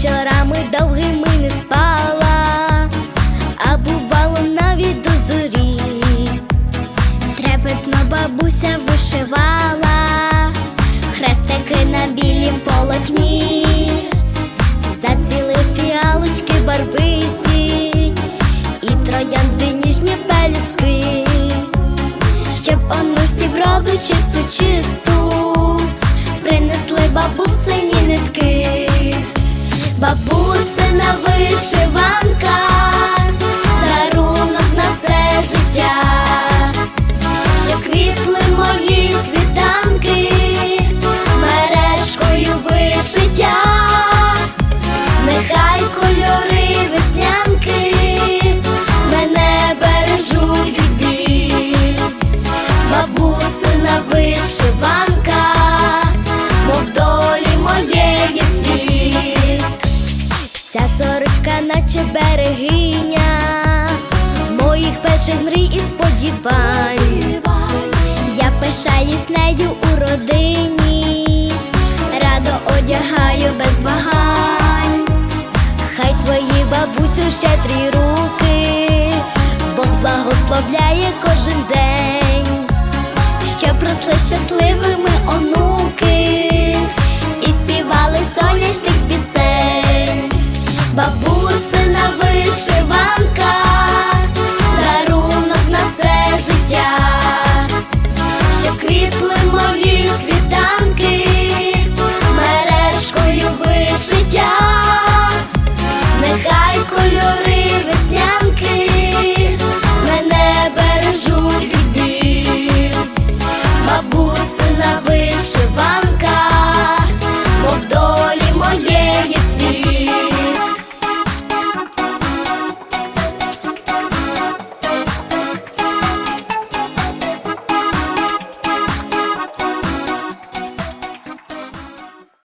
вечорами довгими не спала, а бувало навіть до зорі. Трепетно бабуся вишивала, хрестики на білім полотні, зацвіли фіалочки барвисті, і троянди ніжні пелюстки, щоб онусі вроду чисту чисту, seu наче берегиня моїх перших мрій і сподівань. Я пишаюсь нею у родині, радо одягаю без вагань, хай твої бабусю ще три руки, Бог благословляє кожен день, Щоб росли щасливими онуки. Бабу вишиванка.